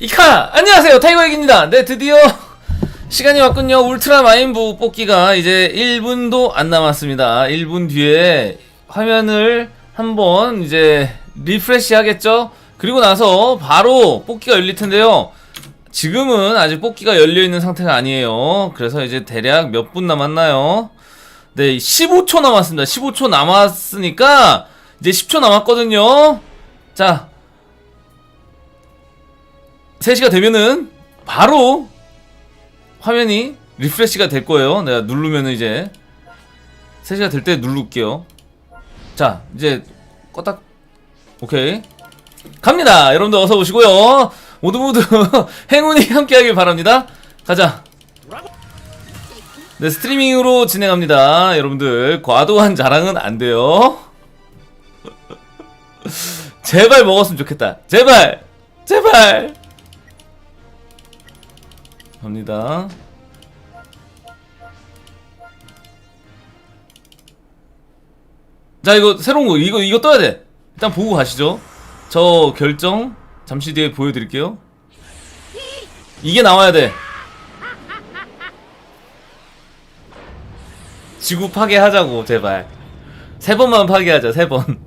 이카! 안녕하세요. 타이거액입니다. 네 드디어 시간이 왔군요. 울트라 마인부 뽑기가 이제 1분도 안 남았습니다. 1분 뒤에 화면을 한번 이제 리프레시 하겠죠? 그리고 나서 바로 뽑기가 열릴 텐데요. 지금은 아직 뽑기가 열려있는 상태가 아니에요. 그래서 이제 대략 몇 분 남았나요? 네 15초 남았습니다. 15초 남았으니까 이제 10초 남았거든요. 자 3시가 되면은 바로 화면이 리프레시가 될 거예요. 내가 누르면은 이제 3시가 될 때 누를게요. 자, 이제 껐다. 오케이. 갑니다. 여러분들 어서 오시고요. 모두 모두 행운이 함께하길 바랍니다. 가자. 네, 스트리밍으로 진행합니다. 여러분들 과도한 자랑은 안 돼요. 제발 먹었으면 좋겠다. 제발. 제발. 갑니다. 자 이거 새로운 거 이거 이거 떠야 돼. 일단 보고 가시죠. 저 결정 잠시 뒤에 보여드릴게요. 이게 나와야 돼. 지구 파괴하자고 제발. 세 번만 파괴하자 세 번.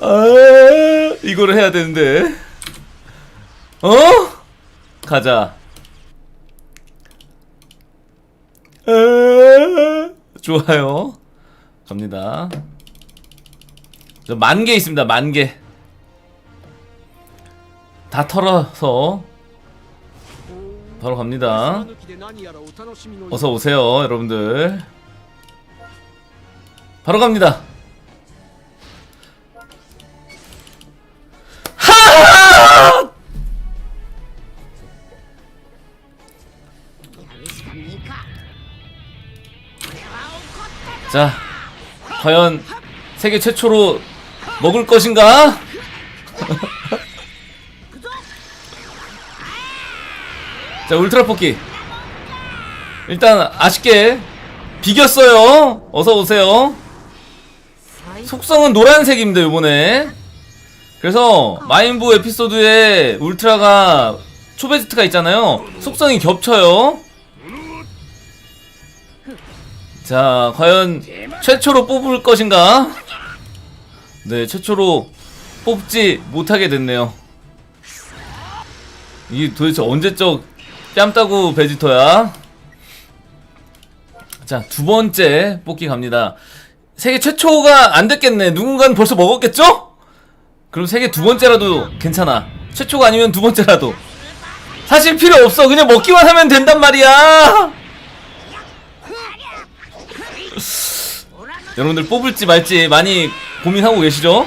아, 이거를 해야 되는데. 어? 가자. 에, 좋아요. 갑니다. 저 만 개 있습니다. 만 개. 다 털어서 바로 갑니다. 어서 오세요, 여러분들. 바로 갑니다. 자, 과연 세계 최초로 먹을 것인가? 자, 울트라 뽑기. 일단 아쉽게 비겼어요. 어서 오세요. 속성은 노란색입니다, 요번에. 그래서 마인부 에피소드에 울트라가 초베지트가 있잖아요. 속성이 겹쳐요. 자, 과연 최초로 뽑을 것인가? 네, 최초로 뽑지 못하게 됐네요. 이게 도대체 언제적 뺨따구 베지터야? 자, 두 번째 뽑기 갑니다. 세계 최초가 안 됐겠네. 누군가는 벌써 먹었겠죠? 그럼 세계 두 번째라도 괜찮아. 최초가 아니면 두 번째라도. 사실 필요 없어. 그냥 먹기만 하면 된단 말이야. 여러분들 뽑을지 말지 많이 고민하고 계시죠?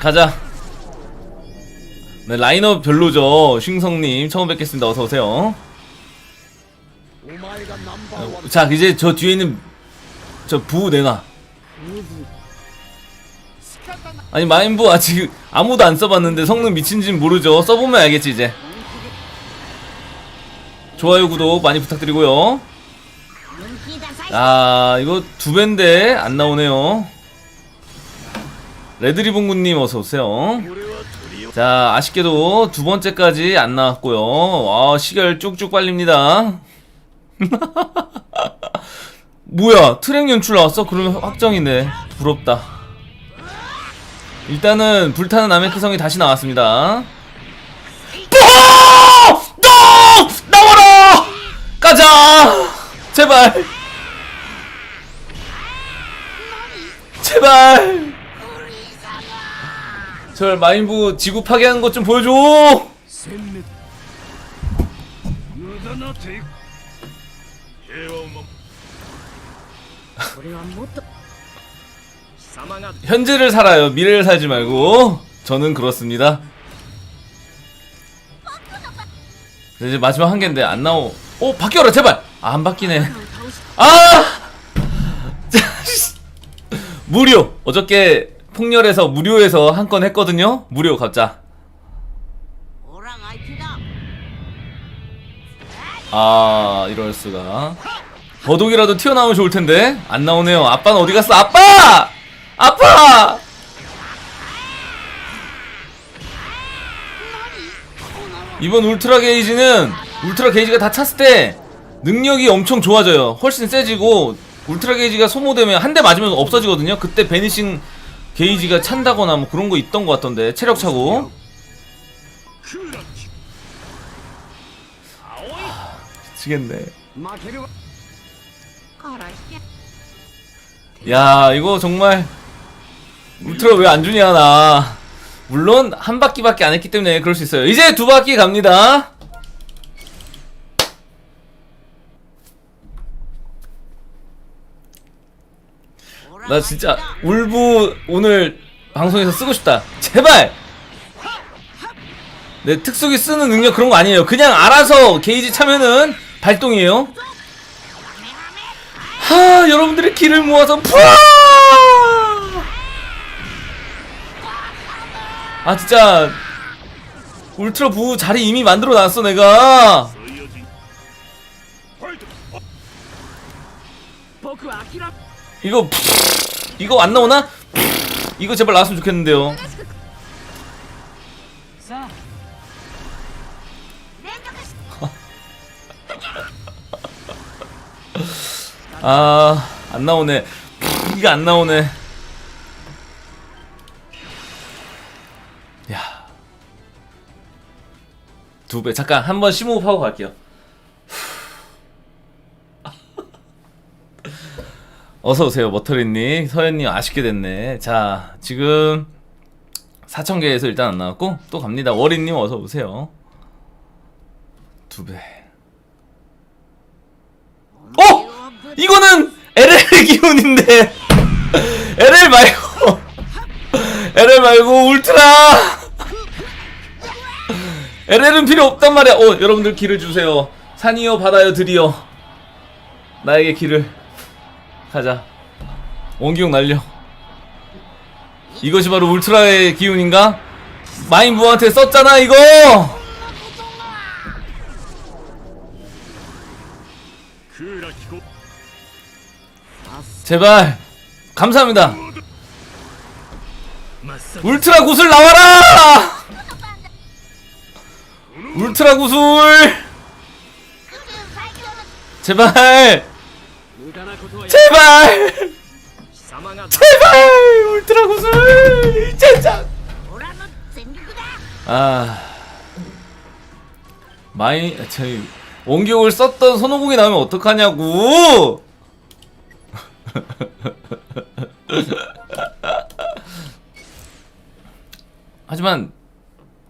가자. 네, 라인업 별로죠. 슌성님 처음 뵙겠습니다. 어서 오세요. 자, 이제 저 뒤에 있는 저 부 내놔. 아니 마인부 아직 아무도 안 써봤는데 성능 미친진 모르죠. 써보면 알겠지 이제. 좋아요 구독 많이 부탁드리고요. 아 이거 두 배인데 안 나오네요. 레드리본군님 어서 오세요. 자 아쉽게도 두 번째까지 안 나왔고요. 와 시결 쭉쭉 빨립니다. 뭐야 트랙 연출 나왔어? 그러면 확정이네. 부럽다. 일단은 불타는 아메크성이 다시 나왔습니다. 또! 또! 나와라! 가자! 제발! 제발! 제발 마인부 지구 파괴하는 것 좀 보여줘! 현재를 살아요. 미래를 살지 말고. 저는 그렇습니다. 이제 마지막 한 개인데 안 나오. 오 바뀌어라 제발. 아, 안 바뀌네. 아! 무료. 어저께 폭렬에서 무료에서 한 건 했거든요. 무료 갑자 아 이럴 수가. 더독이라도 튀어나오면 좋을 텐데. 안 나오네요. 아빠는 어디 갔어? 아빠! 아빠! 이번 울트라 게이지는 울트라 게이지가 다 찼을 때 능력이 엄청 좋아져요. 훨씬 세지고 울트라 게이지가 소모되면 한 대 맞으면 없어지거든요. 그때 베니싱 게이지가 찬다거나 뭐 그런 거 있던 것 같던데. 체력 차고. 미치겠네. 야 이거 정말 울트라 왜 안 주냐 나. 물론 한 바퀴밖에 안 했기 때문에 그럴 수 있어요. 이제 두 바퀴 갑니다. 나 진짜 울부 오늘 방송에서 쓰고 싶다. 제발! 내 특수기 쓰는 능력 그런 거 아니에요. 그냥 알아서 게이지 차면은 발동이에요. 하 여러분들의 기를 모아서 푸아! 아 진짜 울트라 부 자리 이미 만들어 놨어 내가 이거 이거 안 나오나? 이거 제발 나왔으면 좋겠는데요. 아, 안 나오네. 이거 안 나오네. 야. 두 배. 잠깐, 한번 심호흡하고 갈게요. 어서 오세요 머터리님. 서현님 아쉽게 됐네. 자 지금 4,000개에서 일단 안 나왔고 또 갑니다. 워리님 어서 오세요. 두배. 어! 이거는 LL 기운인데. LL 말고. LL 말고 울트라. LL은 필요 없단 말이야. 어 여러분들 길을 주세요. 산이요 바다요 들이요. 나에게 길을 가자. 원기용 날려. 이것이 바로 울트라의 기운인가? 마인부한테 썼잖아 이거! 제발 감사합니다. 울트라 구슬 나와라! 울트라 구슬! 제발! 제발! 제발! 울트라 구슬! 제작 아. 마이 저희 원기옥을 썼던 손오공이 나오면 어떡하냐고! 하지만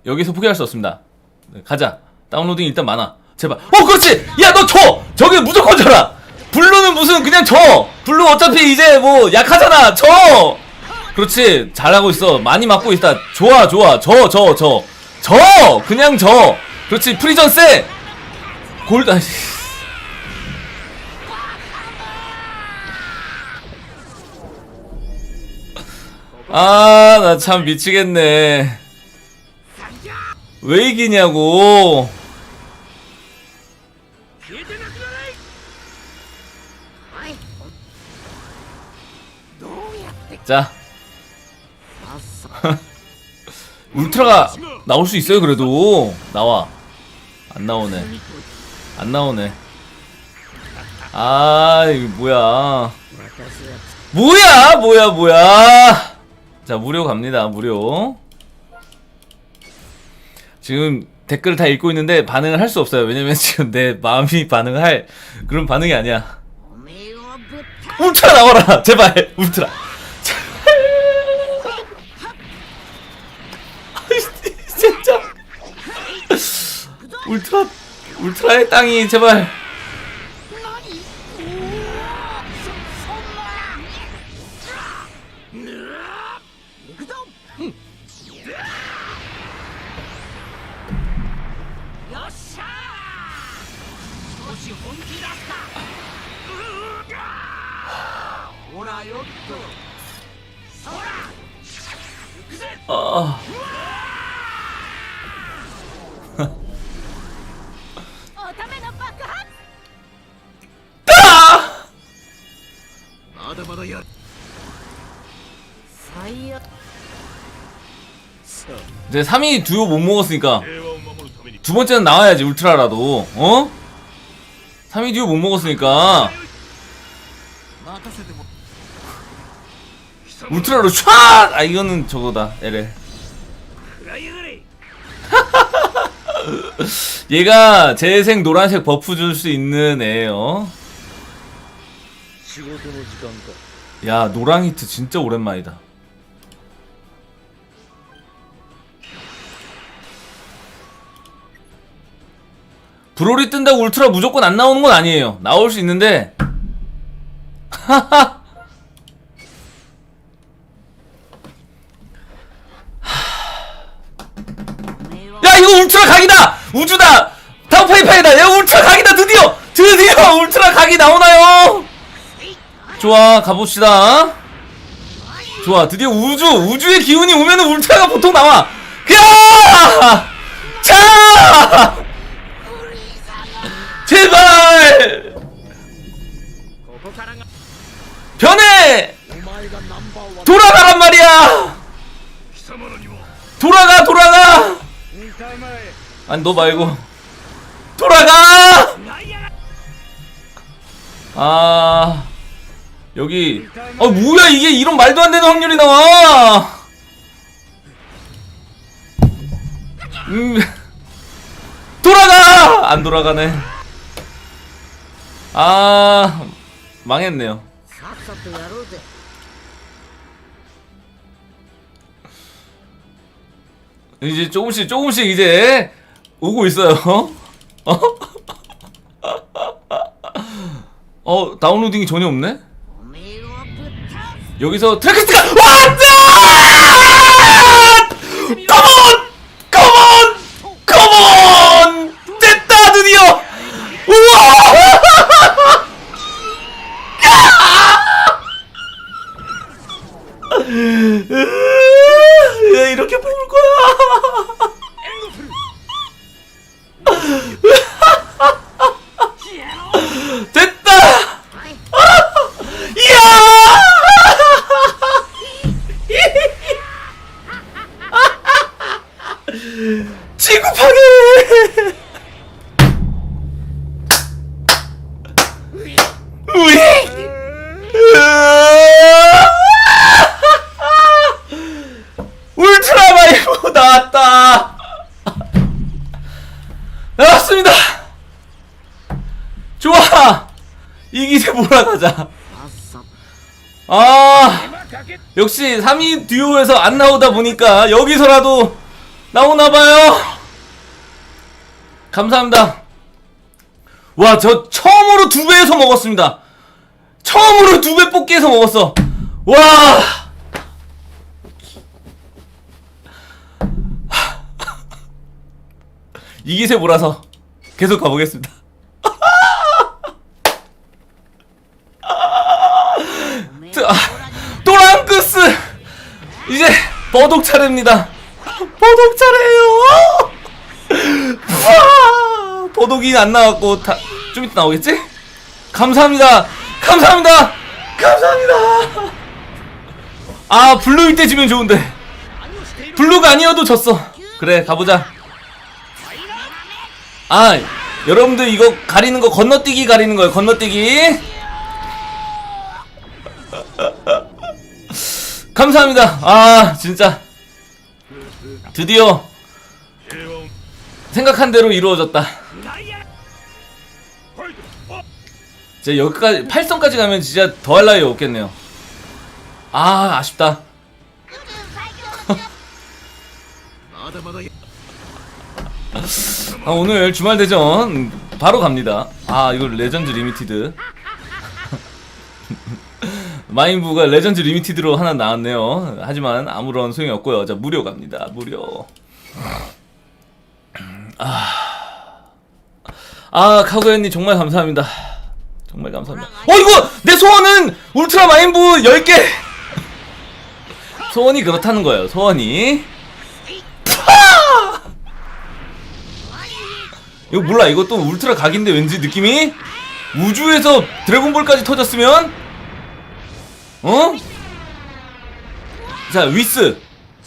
여기서 포기할 수 없습니다. 네, 가자. 다운로딩 일단 많아. 제발. 어 그렇지! 야 너 줘! 저게 무조건 줘라! 블루는 무슨 그냥 줘 블루 어차피 이제 뭐 약하잖아. 줘 그렇지. 잘하고 있어. 많이 맞고 있다. 좋아 좋아. 저 저 저. 저! 그냥 저. 그렇지. 프리전 세! 골드 아이씨. 아, 나 참 미치겠네. 왜 이기냐고. 자 울트라가 나올 수 있어요 그래도. 나와. 안 나오네. 안 나오네. 아 이거 뭐야. 뭐야 뭐야 뭐야. 자 무료 갑니다 무료. 지금 댓글을 다 읽고 있는데 반응을 할 수 없어요. 왜냐면 지금 내 마음이 반응할 그런 반응이 아니야. 울트라 나와라! 제발 울트라. 울트라, 울트라의 땅이 제발. 最悪 이제 3위 듀오 못 먹었으니까 平和を守るために 두 번째는 나와야지 울트라라도 어? 3위 듀오 못 먹었으니까 任せても 울트라로 촤! 아 이거는 저거다 LL 食らいやがれ 얘가 재생 노란색 버프 줄 수 있는 애예요 仕事の時間か 야 노랑 히트 진짜 오랜만이다. 브롤이 뜬다고 울트라 무조건 안 나오는 건 아니에요. 나올 수 있는데. 야 이거 울트라 각이다! 우주다! 다우파이파이다! 야 울트라 각이다! 드디어! 드디어 울트라 각이 나오나요 좋아 가봅시다 좋아 드디어 우주 우주의 기운이 오면 울트라가 보통 나와 야! 자! 제발! 변해! 돌아가란 말이야! 돌아가 돌아가! 아니 너 말고 돌아가! 아... 여기. 아 뭐야 이게 이런 말도 안 되는 확률이 나와. 음. 돌아가! 안 돌아가네. 아 망했네요. 이제 조금씩 조금씩 이제 오고 있어요. 어? 어 다운로딩이 전혀 없네? 여기서 트래키스가 왔다! 컴온! 컴온! 컴온! 됐다 드디어! 우와! 야, 이렇게 뽑을 거야! 됐다! 이야! 지구 파괴! 우이! 울트라 마이브 나왔다! 나왔습니다! 좋아! 이 기세 몰아가자. 아 역시 3인 듀오에서 안 나오다 보니까 여기서라도 나오나봐요. 감사합니다. 와 저 처음으로 두 배에서 먹었습니다. 처음으로 두 배 뽑기에서 먹었어. 와. 이기세 몰아서 계속 가보겠습니다. 버독 차례입니다. 버독 차례예요. 버독이 아! 안 나왔고 다, 좀 이따 나오겠지? 감사합니다. 감사합니다. 감사합니다. 아 블루일 때 지면 좋은데 블루가 아니어도 졌어. 그래 가보자. 아 여러분들 이거 가리는 거 건너뛰기 가리는 거예요. 건너뛰기. 감사합니다. 아, 진짜. 드디어 생각한 대로 이루어졌다. 이제 여기까지 8성까지 가면 진짜 더할 나위 없겠네요. 아, 아쉽다. 아, 오늘 주말 대전 바로 갑니다. 아, 이거 레전드 리미티드. 마인부가 레전드 리미티드로 하나 나왔네요. 하지만 아무런 소용이 없고요. 자 무료 갑니다. 무료. 아, 아 카구현님 정말 감사합니다. 정말 감사합니다. 어 이거 내 소원은 울트라 마인부 10개. 소원이 그렇다는 거예요. 소원이. 이거 몰라 이것도 울트라 각인데 왠지 느낌이 우주에서 드래곤볼까지 터졌으면 어? 자 위스.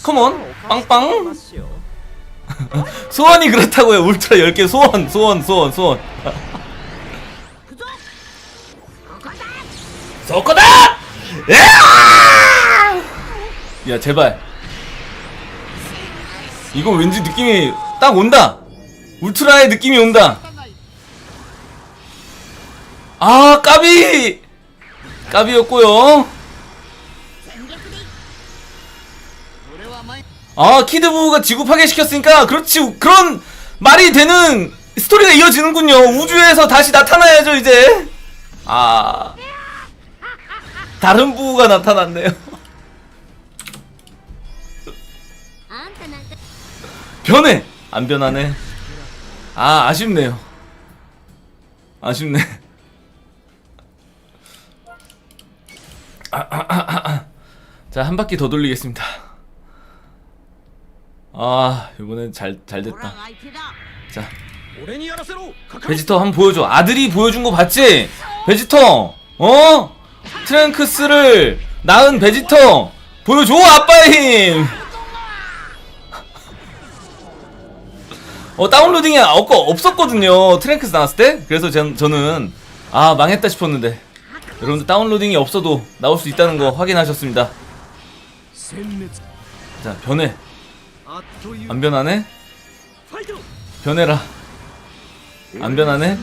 컴온 빵빵. 소원이 그렇다고요. 울트라 10개. 소원 소원 소원 소원. 저거다! 야! 제발. 이거 왠지 느낌이 딱 온다. 울트라의 느낌이 온다. 아 까비! 까비였고요 아 키드부가 지구 파괴시켰으니까 그렇지 그런 말이 되는 스토리가 이어지는군요. 우주에서 다시 나타나야죠 이제. 아 다른 부가 나타났네요. 변해! 안 변하네. 아 아쉽네요. 아쉽네. 아, 아, 아, 아. 아. 자, 한 바퀴 더 돌리겠습니다. 아 이번엔 잘 잘 됐다. 자 베지터 한번 보여줘. 아들이 보여준 거 봤지? 베지터 어 트랭크스를 낳은 베지터 보여줘 아빠의 힘. 어 다운로딩이 없고 없었거든요 트랭크스 나왔을 때 그래서 전, 저는 아 망했다 싶었는데 여러분들 다운로딩이 없어도 나올 수 있다는 거 확인하셨습니다 자 변해 안 변하네? 변해라 안 변하네?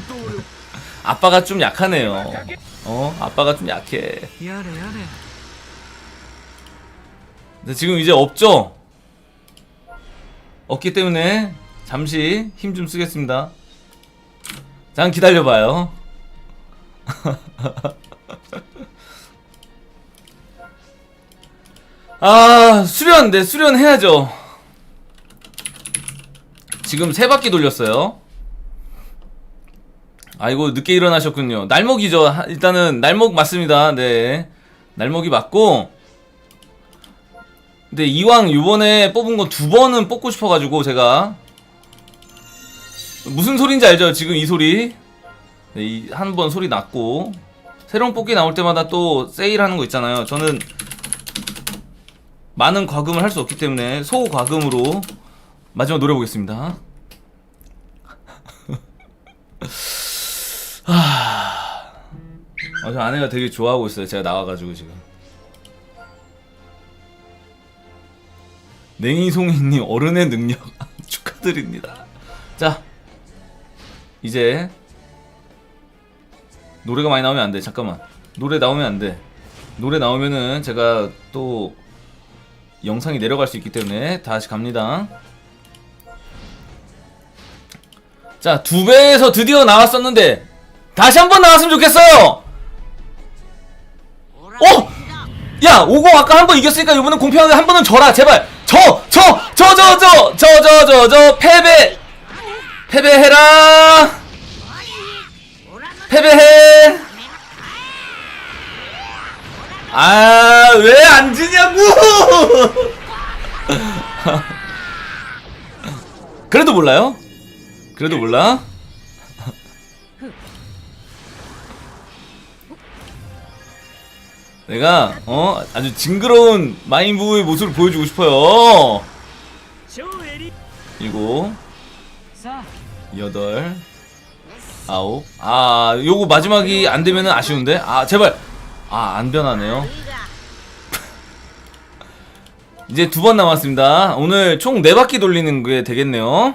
아빠가 좀 약하네요 어? 아빠가 좀 약해 근데 지금 이제 없죠? 없기 때문에 잠시 힘 좀 쓰겠습니다 잠깐 기다려봐요 아 수련 네 수련해야죠 지금 세 바퀴 돌렸어요. 아이고, 늦게 일어나셨군요. 날먹이죠. 하- 일단은, 날먹 맞습니다. 네. 날먹이 맞고, 근데 이왕 요번에 뽑은 거두 번은 뽑고 싶어가지고 제가 무슨 소린지 알죠? 지금 이 소리 네, 한번 소리 났고 새로운 뽑기 나올 때마다 또 세일하는 거 있잖아요 저는 많은 과금을 할 수 없기 때문에 소과금으로 마지막 노려보겠습니다 하... 아, 저 아내가 되게 좋아하고 있어요 제가 나와가지고 지금 냉이송이님 어른의 능력 축하드립니다. 자 이제 노래가 많이 나오면 안 돼. 잠깐만 노래 나오면 안 돼. 노래 나오면은 제가 또 영상이 내려갈 수 있기 때문에 다시 갑니다. 자, 두 배에서 드디어 나왔었는데 다시 한 번 나왔으면 좋겠어요. 어? 야, 오고 아까 한 번 이겼으니까 이번엔 공평하게 한 번은 져라. 제발. 저, 저, 저, 저, 저, 저, 저, 저, 저, 패배. 패배해라. 패배해. 아, 왜 안 지냐고! 그래도 몰라요? 그래도 몰라? 내가 어 아주 징그러운 마인부의 모습을 보여주고 싶어요. 이거 여덟, 아홉. 아 요거 마지막이 안 되면은 아쉬운데. 아 제발. 아 안 변하네요. 이제 두 번 남았습니다. 오늘 총네 바퀴 돌리는 게 되겠네요.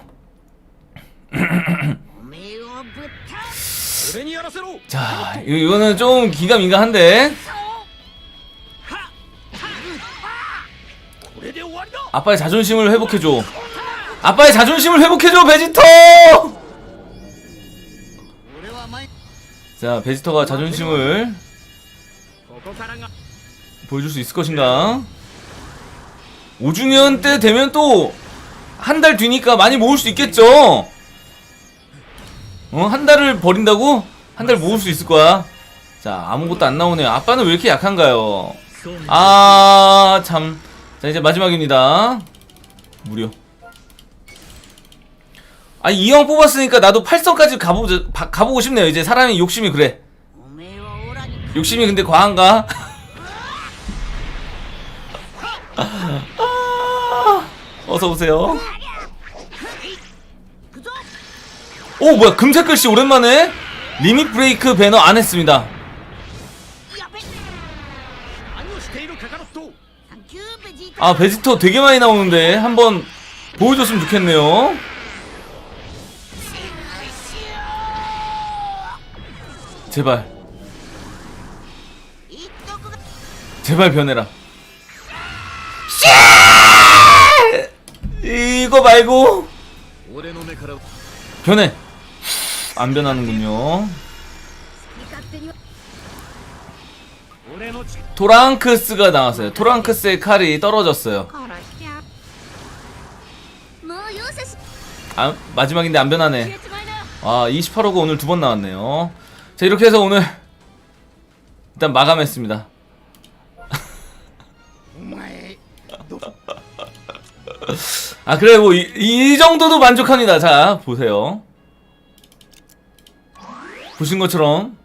자, 이거는 좀 기가민가한데. 아빠의 자존심을 회복해줘. 아빠의 자존심을 회복해줘, 베지터! 자, 베지터가 자존심을 보여줄 수 있을 것인가? 5주년 때 되면 또 한 달 뒤니까 많이 모을 수 있겠죠? 어? 한 달을 버린다고? 한 달 모을 수 있을 거야. 자 아무것도 안 나오네요 아빠는 왜 이렇게 약한가요? 아참. 자 이제 마지막입니다. 무료. 아니 이 형 뽑았으니까 나도 8성까지 가보, 가보고 싶네요. 이제 사람의 욕심이 그래. 욕심이 근데 과한가? 아, 어서오세요. 오 뭐야 금색 글씨 오랜만에 리밋 브레이크 배너 안 했습니다. 아 베지터 되게 많이 나오는데 한번 보여줬으면 좋겠네요. 제발. 제발 변해라. 이거 말고. 변해. 안 변하는군요. 토랑크스가 나왔어요. 토랑크스의 칼이 떨어졌어요. 아, 마지막인데 안 변하네. 아 28호가 오늘 두 번 나왔네요. 자 이렇게 해서 오늘 일단 마감했습니다. 아 그래 뭐 이 정도도 만족합니다. 자 보세요. 보신 것처럼,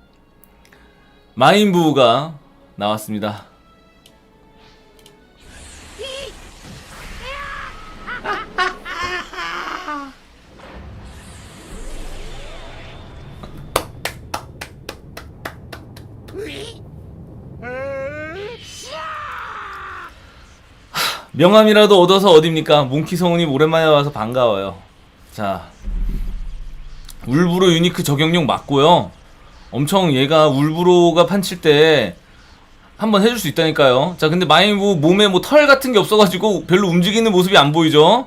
마인부가 나왔습니다. 명함이라도 얻어서 어딥니까? 몽키 성우님 오랜만에 와서 반가워요. 자, 울브로 유니크 적용용 맞고요. 엄청 얘가 울브로가 판칠 때 한번 해줄 수 있다니까요. 자, 근데 마인부 몸에 뭐 털 같은 게 없어가지고 별로 움직이는 모습이 안 보이죠?